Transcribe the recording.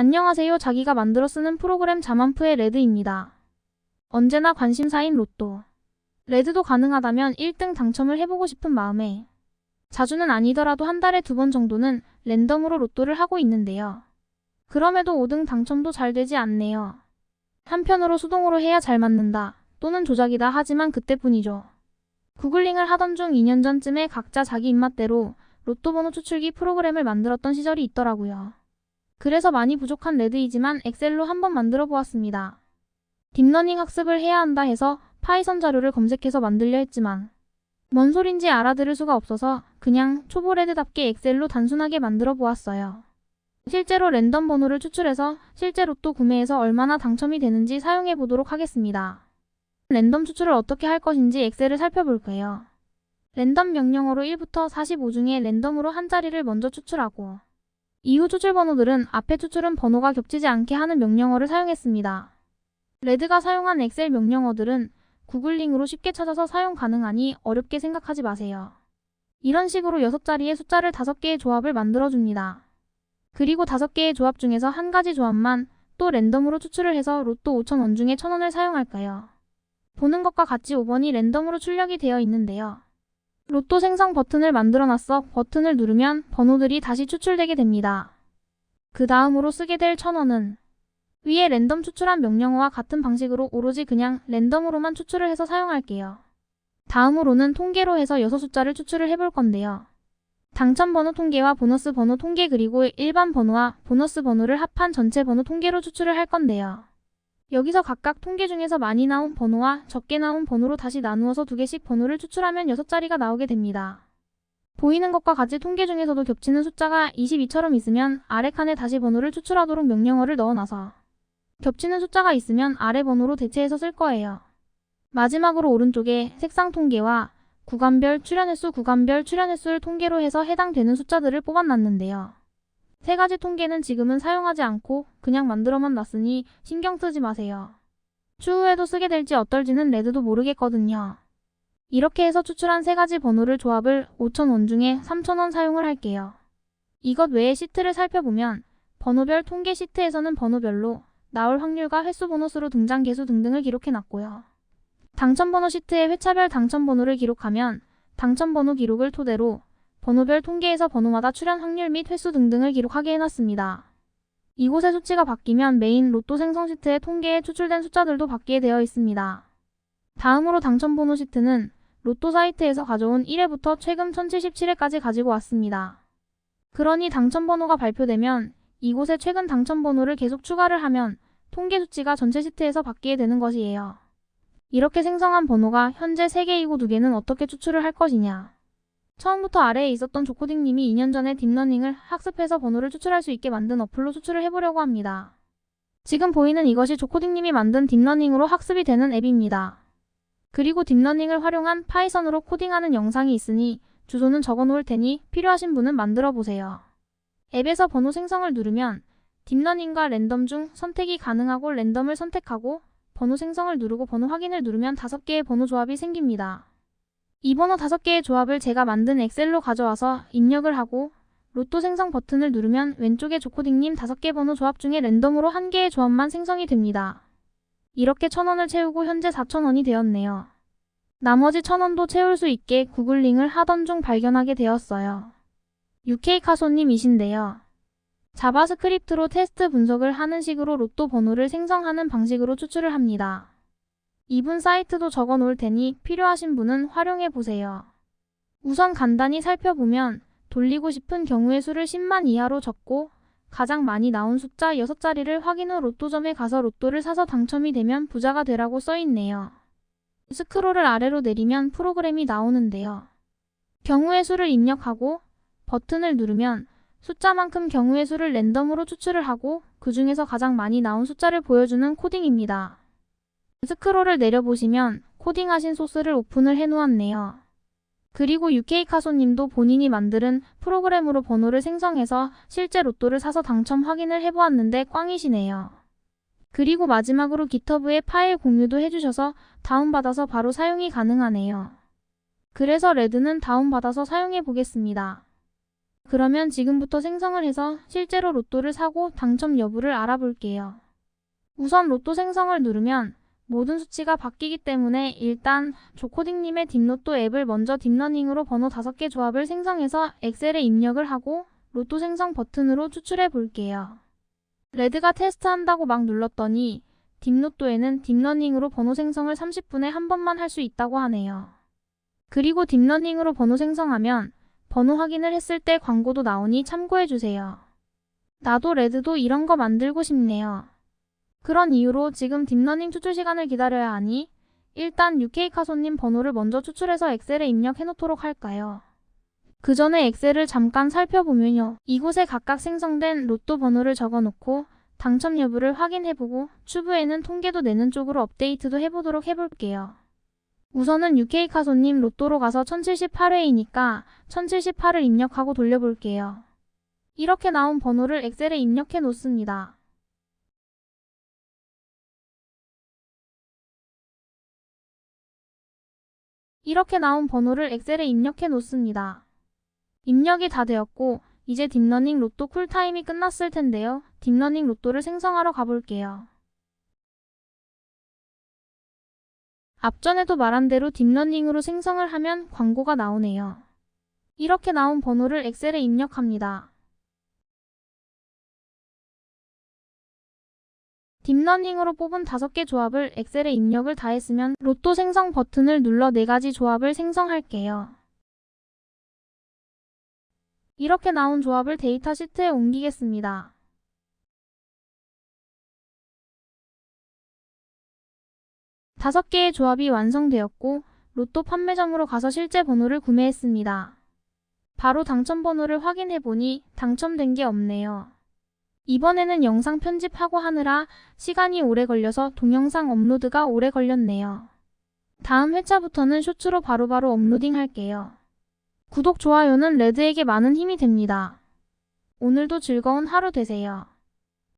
안녕하세요. 자기가 만들어 쓰는 프로그램 자만프의 레드입니다. 언제나 관심사인 로또. 레드도 가능하다면 1등 당첨을 해보고 싶은 마음에 자주는 아니더라도 한 달에 두 번 정도는 랜덤으로 로또를 하고 있는데요. 그럼에도 5등 당첨도 잘 되지 않네요. 한편으로 수동으로 해야 잘 맞는다 또는 조작이다 하지만 그때뿐이죠. 구글링을 하던 중 2년 전쯤에 각자 자기 입맛대로 로또 번호 추출기 프로그램을 만들었던 시절이 있더라고요. 그래서 많이 부족한 레드이지만 엑셀로 한번 만들어 보았습니다. 딥러닝 학습을 해야 한다 해서 파이썬 자료를 검색해서 만들려 했지만 뭔 소린지 알아들을 수가 없어서 그냥 초보 레드답게 엑셀로 단순하게 만들어 보았어요. 실제로 랜덤 번호를 추출해서 실제 로또 구매해서 얼마나 당첨이 되는지 사용해 보도록 하겠습니다. 랜덤 추출을 어떻게 할 것인지 엑셀을 살펴볼게요. 랜덤 명령어로 1부터 45 중에 랜덤으로 한 자리를 먼저 추출하고 이후 추출 번호들은 앞에 추출은 번호가 겹치지 않게 하는 명령어를 사용했습니다. 레드가 사용한 엑셀 명령어들은 구글링으로 쉽게 찾아서 사용 가능하니 어렵게 생각하지 마세요. 이런 식으로 6자리의 숫자를 5개의 조합을 만들어줍니다. 그리고 5개의 조합 중에서 한 가지 조합만 또 랜덤으로 추출을 해서 로또 5,000원 중에 1,000원을 사용할까요? 보는 것과 같이 5번이 랜덤으로 출력이 되어 있는데요. 로또 생성 버튼을 만들어놨어 버튼을 누르면 번호들이 다시 추출되게 됩니다. 그 다음으로 쓰게 될 1000원은 위에 랜덤 추출한 명령어와 같은 방식으로 오로지 그냥 랜덤으로만 추출을 해서 사용할게요. 다음으로는 통계로 해서 6숫자를 추출을 해볼 건데요. 당첨 번호 통계와 보너스 번호 통계 그리고 일반 번호와 보너스 번호를 합한 전체 번호 통계로 추출을 할 건데요. 여기서 각각 통계 중에서 많이 나온 번호와 적게 나온 번호로 다시 나누어서 두 개씩 번호를 추출하면 6자리가 나오게 됩니다. 보이는 것과 같이 통계 중에서도 겹치는 숫자가 22처럼 있으면 아래 칸에 다시 번호를 추출하도록 명령어를 넣어놔서 겹치는 숫자가 있으면 아래 번호로 대체해서 쓸 거예요. 마지막으로 오른쪽에 색상 통계와 구간별 출연 횟수 구간별 출연 횟수를 통계로 해서 해당되는 숫자들을 뽑아놨는데요. 세 가지 통계는 지금은 사용하지 않고 그냥 만들어만 놨으니 신경 쓰지 마세요. 추후에도 쓰게 될지 어떨지는 레드도 모르겠거든요. 이렇게 해서 추출한 세 가지 번호를 조합을 5,000원 중에 3,000원 사용을 할게요. 이것 외에 시트를 살펴보면 번호별 통계 시트에서는 번호별로 나올 확률과 횟수 보너스로 등장 개수 등등을 기록해놨고요. 당첨번호 시트에 회차별 당첨번호를 기록하면 당첨번호 기록을 토대로 번호별 통계에서 번호마다 출현 확률 및 횟수 등등을 기록하게 해놨습니다. 이곳의 수치가 바뀌면 메인 로또 생성 시트의 통계에 추출된 숫자들도 바뀌게 되어 있습니다. 다음으로 당첨 번호 시트는 로또 사이트에서 가져온 1회부터 최근 1077회까지 가지고 왔습니다. 그러니 당첨 번호가 발표되면 이곳에 최근 당첨 번호를 계속 추가를 하면 통계 수치가 전체 시트에서 바뀌게 되는 것이에요. 이렇게 생성한 번호가 현재 3개이고 2개는 어떻게 추출을 할 것이냐. 처음부터 아래에 있었던 조코딩님이 2년 전에 딥러닝을 학습해서 번호를 추출할 수 있게 만든 어플로 추출을 해보려고 합니다. 지금 보이는 이것이 조코딩님이 만든 딥러닝으로 학습이 되는 앱입니다. 그리고 딥러닝을 활용한 파이썬으로 코딩하는 영상이 있으니 주소는 적어놓을 테니 필요하신 분은 만들어 보세요. 앱에서 번호 생성을 누르면 딥러닝과 랜덤 중 선택이 가능하고 랜덤을 선택하고 번호 생성을 누르고 번호 확인을 누르면 5개의 번호 조합이 생깁니다. 이 번호 5개의 조합을 제가 만든 엑셀로 가져와서 입력을 하고 로또 생성 버튼을 누르면 왼쪽에 조코딩님 5개 번호 조합 중에 랜덤으로 1개의 조합만 생성이 됩니다. 이렇게 1000원을 채우고 현재 4000원이 되었네요. 나머지 1000원도 채울 수 있게 구글링을 하던 중 발견하게 되었어요. UK카소님이신데요. 자바스크립트로 테스트 분석을 하는 식으로 로또 번호를 생성하는 방식으로 추출을 합니다. 이분 사이트도 적어 놓을 테니 필요하신 분은 활용해 보세요. 우선 간단히 살펴보면 돌리고 싶은 경우의 수를 10만 이하로 적고 가장 많이 나온 숫자 6자리를 확인 후 로또점에 가서 로또를 사서 당첨이 되면 부자가 되라고 써 있네요. 스크롤을 아래로 내리면 프로그램이 나오는데요. 경우의 수를 입력하고 버튼을 누르면 숫자만큼 경우의 수를 랜덤으로 추출을 하고 그 중에서 가장 많이 나온 숫자를 보여주는 코딩입니다. 스크롤을 내려보시면 코딩하신 소스를 오픈을 해놓았네요. 그리고 UK카소님도 본인이 만드는 프로그램으로 번호를 생성해서 실제 로또를 사서 당첨 확인을 해보았는데 꽝이시네요. 그리고 마지막으로 기터브에 파일 공유도 해주셔서 다운받아서 바로 사용이 가능하네요. 그래서 레드는 다운받아서 사용해 보겠습니다. 그러면 지금부터 생성을 해서 실제로 로또를 사고 당첨 여부를 알아볼게요. 우선 로또 생성을 누르면 모든 수치가 바뀌기 때문에 일단 조코딩님의 딥로또 앱을 먼저 딥러닝으로 번호 5개 조합을 생성해서 엑셀에 입력을 하고 로또 생성 버튼으로 추출해 볼게요. 레드가 테스트한다고 막 눌렀더니 딥로또에는 딥러닝으로 번호 생성을 30분에 한 번만 할 수 있다고 하네요. 그리고 딥러닝으로 번호 생성하면 번호 확인을 했을 때 광고도 나오니 참고해 주세요. 나도 레드도 이런 거 만들고 싶네요. 그런 이유로 지금 딥러닝 추출 시간을 기다려야 하니 일단 UK카소님 번호를 먼저 추출해서 엑셀에 입력해 놓도록 할까요? 그 전에 엑셀을 잠깐 살펴보면요. 이곳에 각각 생성된 로또 번호를 적어 놓고 당첨 여부를 확인해보고 추후에는 통계도 내는 쪽으로 업데이트도 해보도록 해볼게요. 우선은 UK카소님 로또로 가서 1078회이니까 1078을 입력하고 돌려볼게요. 이렇게 나온 번호를 엑셀에 입력해 놓습니다. 이렇게 나온 번호를 엑셀에 입력해 놓습니다. 입력이 다 되었고 이제 딥러닝 로또 쿨타임이 끝났을 텐데요. 딥러닝 로또를 생성하러 가볼게요. 앞전에도 말한 대로 딥러닝으로 생성을 하면 광고가 나오네요. 이렇게 나온 번호를 엑셀에 입력합니다. 딥러닝으로 뽑은 5개 조합을 엑셀에 입력을 다 했으면 로또 생성 버튼을 눌러 4가지 조합을 생성할게요. 이렇게 나온 조합을 데이터 시트에 옮기겠습니다. 다섯 개의 조합이 완성되었고 로또 판매점으로 가서 실제 번호를 구매했습니다. 바로 당첨 번호를 확인해보니 당첨된 게 없네요. 이번에는 영상 편집하고 하느라 시간이 오래 걸려서 동영상 업로드가 오래 걸렸네요. 다음 회차부터는 쇼츠로 바로바로 업로딩 할게요. 구독, 좋아요는 레드에게 많은 힘이 됩니다. 오늘도 즐거운 하루 되세요.